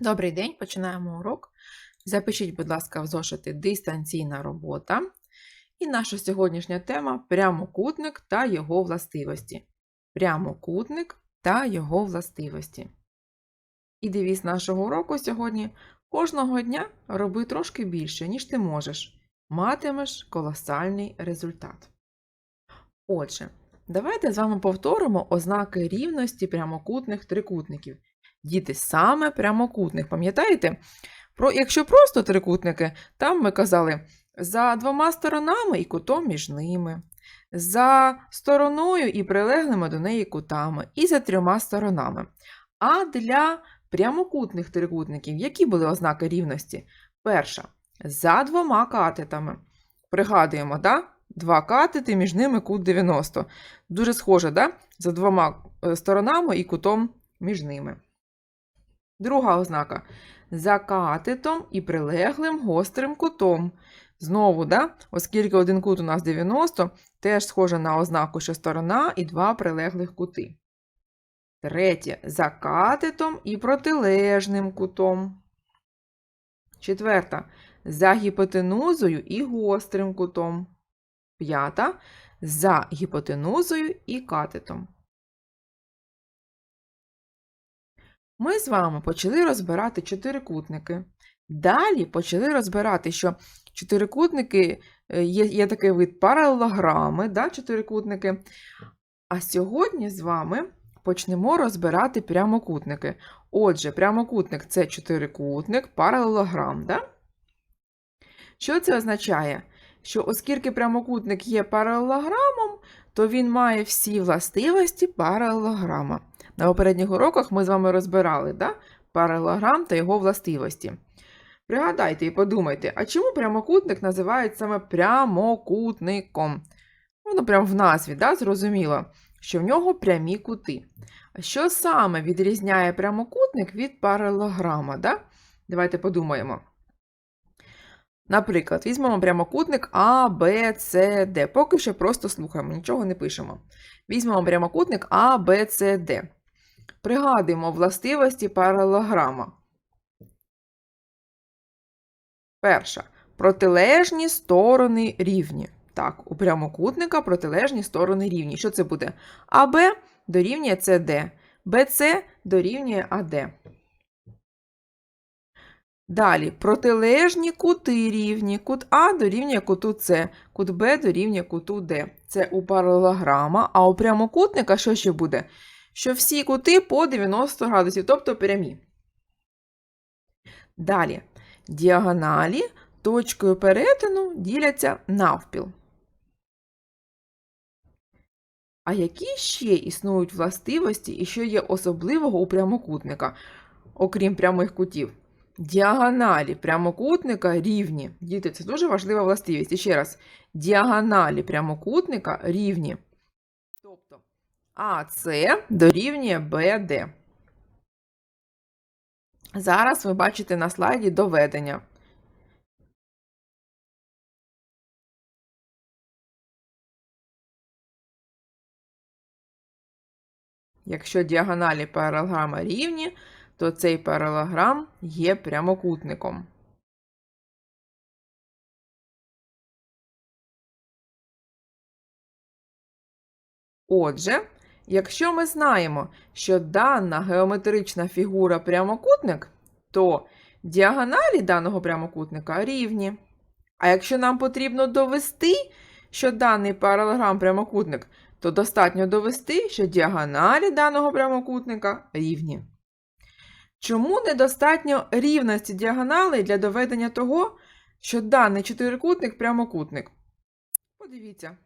Добрий день, починаємо урок. Запишіть, будь ласка, в зошити дистанційна робота. І наша сьогоднішня тема прямокутник та його властивості. Прямокутник та його властивості. І девіз нашого уроку сьогодні кожного дня роби трошки більше, ніж ти можеш. Матимеш колосальний результат. Отже, давайте з вами повторимо ознаки рівності прямокутних трикутників. Діти саме прямокутних. Пам'ятаєте? Про, Якщо просто трикутники, там ми казали за двома сторонами і кутом між ними, за стороною і прилеглими до неї кутами, і за трьома сторонами. А для прямокутних трикутників, які були ознаки рівності? Перша за двома катетами. Пригадуємо, да? два катети, між ними кут 90. Дуже схоже, да? за двома е, сторонами і кутом між ними. Друга ознака за катетом і прилеглим гострим кутом. Знову, да? оскільки один кут у нас 90, теж схоже на ознаку, що сторона і два прилеглих кути. Третє за катетом і протилежним кутом. Четверта за гіпотенузою і гострим кутом. П'ята за гіпотенузою і катетом. Ми з вами почали розбирати чотирикутники. Далі почали розбирати, що чотирикутники е, є є такий вид паралелограми, да, чотирикутники. А сьогодні з вами почнемо розбирати прямокутники. Отже, прямокутник це чотирикутник, паралелограм. Да? Що це означає? Що оскільки прямокутник є паралелограмом, то він має всі властивості паралелограма. На попередніх уроках ми з вами розбирали да? паралелограм та його властивості. Пригадайте і подумайте, а чому прямокутник називають саме прямокутником? Воно прямо в назві, да? зрозуміло, що в нього прямі кути. А що саме відрізняє прямокутник від паралелограма? Да? Давайте подумаємо. Наприклад, візьмемо прямокутник А, Б, С, Д. Поки що просто слухаємо, нічого не пишемо. Візьмемо прямокутник А, Б, С, Д. Пригадуємо властивості паралелограма. Перша. Протилежні сторони рівні. Так, у прямокутника протилежні сторони рівні. Що це буде? АБ дорівнює СД, БЦ дорівнює АД. Далі протилежні кути рівні. Кут А дорівнює куту С, кут Б дорівнює куту Д. Це у паралелограма, а у прямокутника що ще буде? Що всі кути по 90 градусів, тобто прямі. Далі. Діагоналі точкою перетину діляться навпіл. А які ще існують властивості і що є особливого у прямокутника, окрім прямих кутів? Діагоналі прямокутника рівні. Діти, це дуже важлива властивість. І ще раз, діагоналі прямокутника рівні. АС дорівнює БД. Зараз ви бачите на слайді доведення. Якщо діагоналі паралелограма рівні, то цей паралелограм є прямокутником. Отже, якщо ми знаємо, що дана геометрична фігура прямокутник, то діагоналі даного прямокутника рівні. А якщо нам потрібно довести, що даний паралелограм прямокутник, то достатньо довести, що діагоналі даного прямокутника рівні. Чому недостатньо рівності діагоналей для доведення того, що даний чотирикутник прямокутник? Подивіться.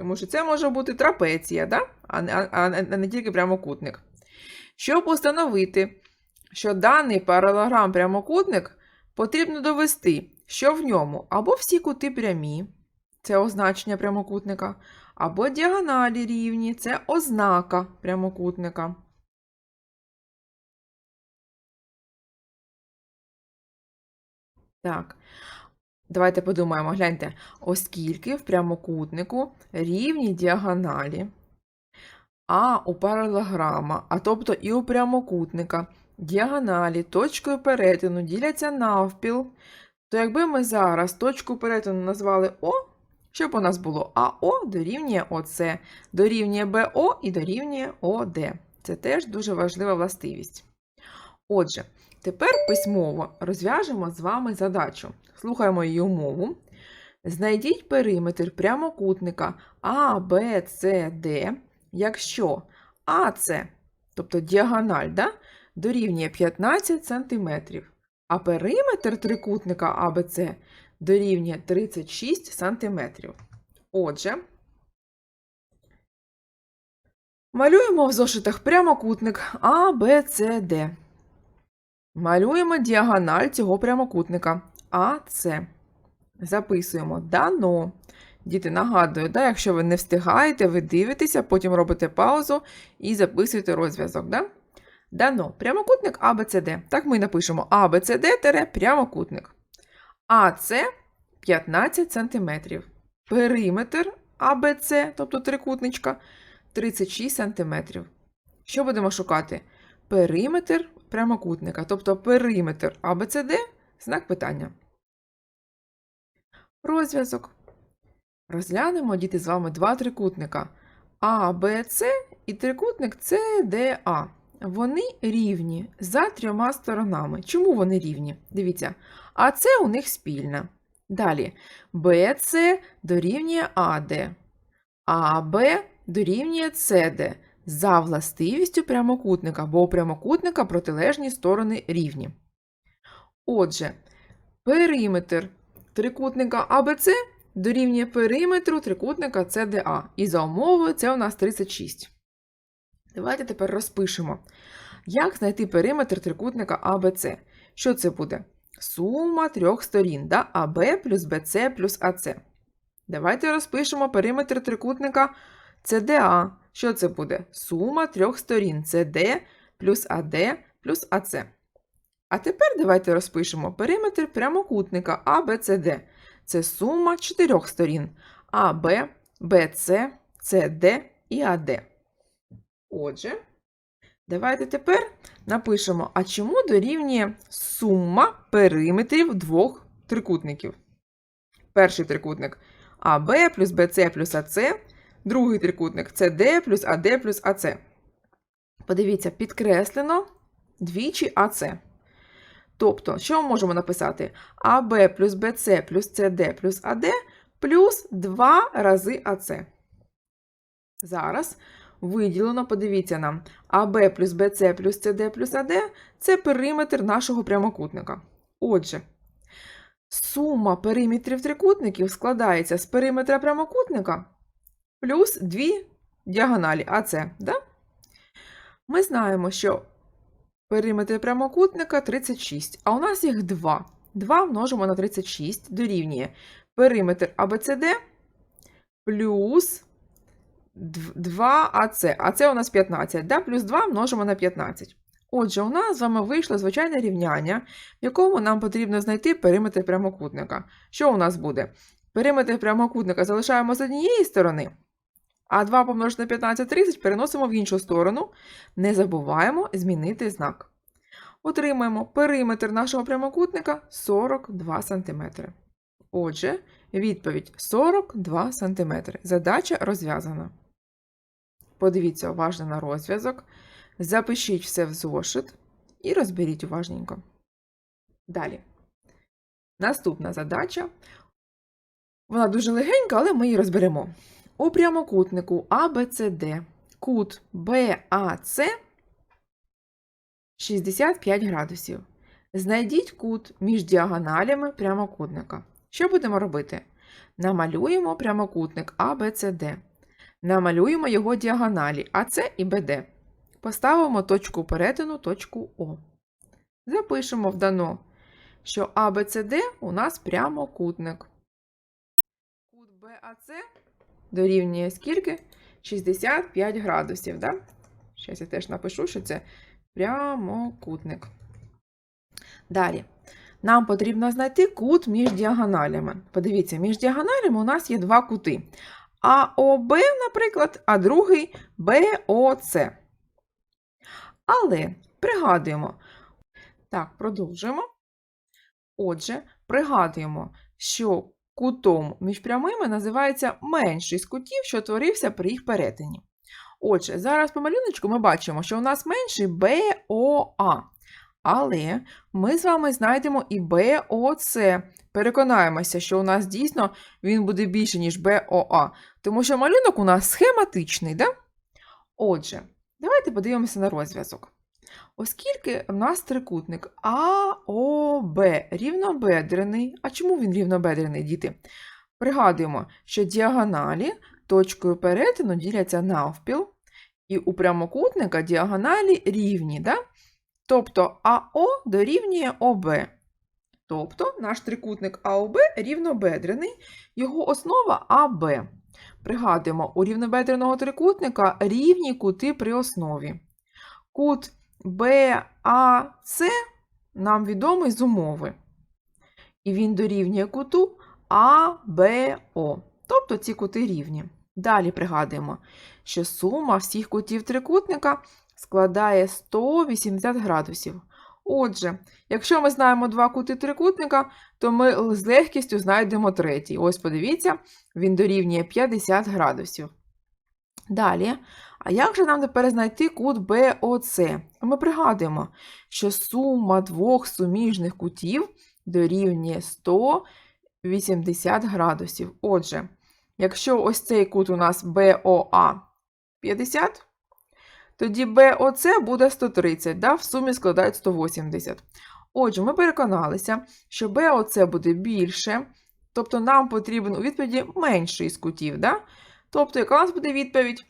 Тому що це може бути трапеція, да? а, не, а, а не тільки прямокутник. Щоб установити, що даний паралелограм прямокутник, потрібно довести, що в ньому або всі кути прямі, це означення прямокутника, або діагоналі рівні це ознака прямокутника. Так, давайте подумаємо, гляньте, оскільки в прямокутнику рівні діагоналі, а у паралелограма, а тобто і у прямокутника діагоналі точкою перетину діляться навпіл, то якби ми зараз точку перетину назвали О, щоб у нас було АО дорівнює ОС, дорівнює БО і дорівнює ОД. Це теж дуже важлива властивість. Отже, тепер письмово розв'яжемо з вами задачу. Слухаємо її умову. Знайдіть периметр прямокутника А, Б, С, Д, якщо АС, тобто діагональ, да, дорівнює 15 см, а периметр трикутника АБЦ дорівнює 36 см. Отже, малюємо в зошитах прямокутник А, Б, С, Д. Малюємо діагональ цього прямокутника АС. Записуємо дано. Діти, нагадую, да, якщо ви не встигаєте, ви дивитеся, потім робите паузу і записуєте розв'язок. Да? Дано. Прямокутник АБЦД. Так ми напишемо АБЦД прямокутник. АЦ 15 см. Периметр АБЦ, тобто трикутничка, 36 см. Що будемо шукати? Периметр прямокутника, тобто периметр АБЦД, знак питання. Розв'язок. Розглянемо діти з вами два трикутника А, Б, С і трикутник С, Д, А. Вони рівні за трьома сторонами. Чому вони рівні? Дивіться, АС у них спільна. Далі БС дорівнює АД, АБ дорівнює СД за властивістю прямокутника, бо у прямокутника протилежні сторони рівні. Отже, периметр трикутника АБЦ дорівнює периметру трикутника CDA. І за умовою це у нас 36. Давайте тепер розпишемо, як знайти периметр трикутника АБЦ. Що це буде? Сума трьох сторін, да? АБ плюс БЦ плюс АЦ. Давайте розпишемо периметр трикутника CDA. Що це буде? Сума трьох сторін CD плюс AD плюс AC. А тепер давайте розпишемо периметр прямокутника ABCD. Це сума чотирьох сторін AB, BC, CD і AD. Отже, давайте тепер напишемо, а чому дорівнює сума периметрів двох трикутників. Перший трикутник AB плюс BC плюс AC, другий трикутник CD плюс AD плюс AC. Подивіться, підкреслено двічі AC. Тобто, що ми можемо написати? АБ плюс БЦ плюс СД плюс АД плюс 2 рази АЦ. Зараз виділено, подивіться нам, АБ плюс БЦ плюс СД плюс АД це периметр нашого прямокутника. Отже, сума периметрів трикутників складається з периметра прямокутника плюс 2 діагоналі АЦ. Да? Ми знаємо, що Периметр прямокутника 36, а у нас їх 2. 2 множимо на 36 дорівнює периметр АБЦД плюс 2 АЦ. А це у нас 15, да? плюс 2 множимо на 15. Отже, у нас з вами вийшло звичайне рівняння, в якому нам потрібно знайти периметр прямокутника. Що у нас буде? Периметр прямокутника залишаємо з однієї сторони, а 2 помножити на 15 30 переносимо в іншу сторону. Не забуваємо змінити знак. Отримаємо периметр нашого прямокутника 42 см. Отже, відповідь 42 см. Задача розв'язана. Подивіться уважно на розв'язок. Запишіть все в зошит і розберіть уважненько. Далі. Наступна задача. Вона дуже легенька, але ми її розберемо. У прямокутнику ABCD кут BAC 65 градусів. Знайдіть кут між діагоналями прямокутника. Що будемо робити? Намалюємо прямокутник ABCD. Намалюємо його діагоналі АС і БД. Поставимо точку перетину точку О. Запишемо в дано, що ABCD у нас прямокутник. Кут BAC дорівнює скільки? 65 градусів. Да? Зараз я теж напишу, що це прямокутник. Далі. Нам потрібно знайти кут між діагоналями. Подивіться, між діагоналями у нас є два кути. АОБ, наприклад, а другий БОЦ. Але пригадуємо, Так, продовжуємо. Отже, пригадуємо, що кутом між прямими називається менший з кутів, що творився при їх перетині. Отже, зараз по малюночку ми бачимо, що у нас менший БОА. Але ми з вами знайдемо і БОЦ. Переконаємося, що у нас дійсно він буде більше, ніж БОА. Тому що малюнок у нас схематичний, да? Отже, давайте подивимося на розв'язок. Оскільки в нас трикутник АОБ рівнобедрений. А чому він рівнобедрений, діти? Пригадуємо, що діагоналі точкою перетину діляться навпіл, і у прямокутника діагоналі рівні. Да? Тобто АО дорівнює ОБ. Тобто наш трикутник АОБ рівнобедрений, його основа АБ. Пригадуємо, у рівнобедреного трикутника рівні кути при основі. Кут БАЦ нам відомий з умови. І він дорівнює куту АБО. Тобто ці кути рівні. Далі пригадуємо, що сума всіх кутів трикутника складає 180 градусів. Отже, якщо ми знаємо два кути трикутника, то ми з легкістю знайдемо третій. Ось подивіться, він дорівнює 50 градусів. Далі, а як же нам тепер знайти кут БОЦ? Ми пригадуємо, що сума двох суміжних кутів дорівнює 180 градусів. Отже, якщо ось цей кут у нас БОА 50, тоді БОЦ буде 130, да? в сумі складають 180. Отже, ми переконалися, що БОЦ буде більше, тобто нам потрібен у відповіді менший з кутів. Да? Тобто, яка у нас буде відповідь?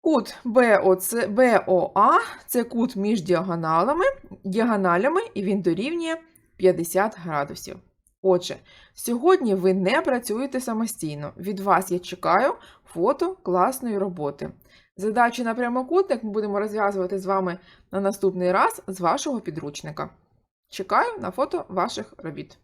Кут БОА це кут між діагоналами, діагоналями, і він дорівнює 50 градусів. Отже, сьогодні ви не працюєте самостійно. Від вас я чекаю фото класної роботи. Задачі на прямокутник ми будемо розв'язувати з вами на наступний раз з вашого підручника. Чекаю на фото ваших робіт.